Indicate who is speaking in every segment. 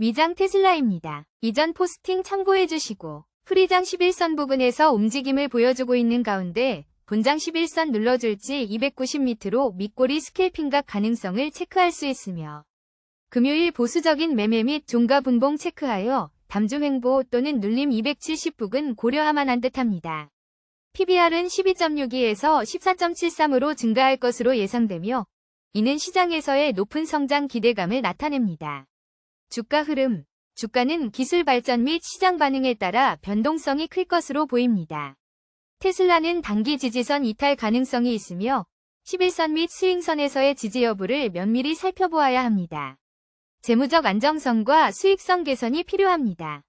Speaker 1: 미장 테슬라입니다. 이전 포스팅 참고해주시고 프리장 11선 부근에서 움직임을 보여주고 있는 가운데 본장 11선 눌러줄지 290m로 밑꼬리 스캘핑각 가능성을 체크할 수 있으며 금요일 보수적인 매매 및 종가 분봉 체크하여 담주 횡보 또는 눌림 270 부근 고려하만 한 듯합니다. PBR은 12.62에서 14.73으로 증가할 것으로 예상되며 이는 시장에서의 높은 성장 기대감을 나타냅니다. 주가 흐름 주가는 기술 발전 및 시장 반응에 따라 변동성이 클 것으로 보입니다. 테슬라는 단기 지지선 이탈 가능성이 있으며 11선 및 스윙선에서의 지지 여부를 면밀히 살펴보아야 합니다. 재무적 안정성과 수익성 개선이 필요합니다.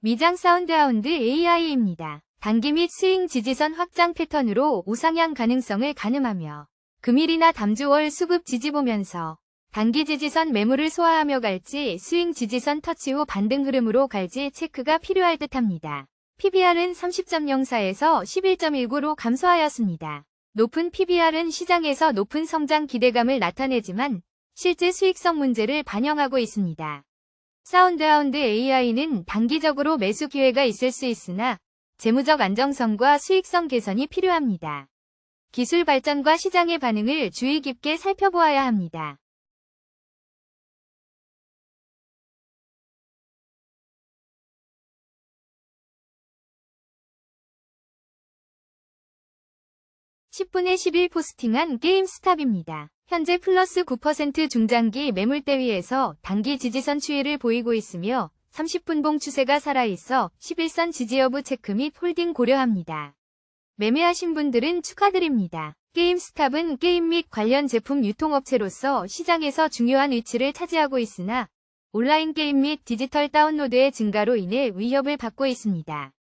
Speaker 1: 미장 사운드하운드 AI입니다. 단기 및 스윙 지지선 확장 패턴으로 우상향 가능성을 가늠하며 금일이나 담주월 수급 지지 보면서 단기 지지선 매물을 소화하며 갈지 스윙 지지선 터치 후 반등 흐름으로 갈지 체크가 필요할 듯합니다. PBR은 30.04에서 11.19로 감소하였습니다. 높은 PBR은 시장에서 높은 성장 기대감을 나타내지만 실제 수익성 문제를 반영하고 있습니다. 사운드하운드 AI는 단기적으로 매수 기회가 있을 수 있으나 재무적 안정성과 수익성 개선이 필요합니다. 기술 발전과 시장의 반응을 주의 깊게 살펴보아야 합니다. (10분의 11) 포스팅한 게임스탑입니다. 현재 플러스 9% 중장기 매물대위에서 단기 지지선 추이를 보이고 있으며 30분봉 추세가 살아있어 11선 지지 여부 체크 및 홀딩 고려합니다. 매매하신 분들은 축하드립니다. 게임스탑은 게임 및 관련 제품 유통업체로서 시장에서 중요한 위치를 차지하고 있으나 온라인 게임 및 디지털 다운로드의 증가로 인해 위협을 받고 있습니다.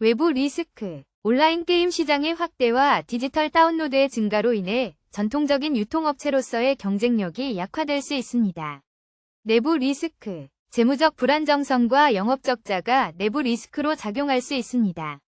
Speaker 1: 외부 리스크 온라인 게임 시장의 확대와 디지털 다운로드의 증가로 인해 전통적인 유통업체로서의 경쟁력이 약화될 수 있습니다. 내부 리스크 재무적 불안정성과 영업 적자가 내부 리스크로 작용할 수 있습니다.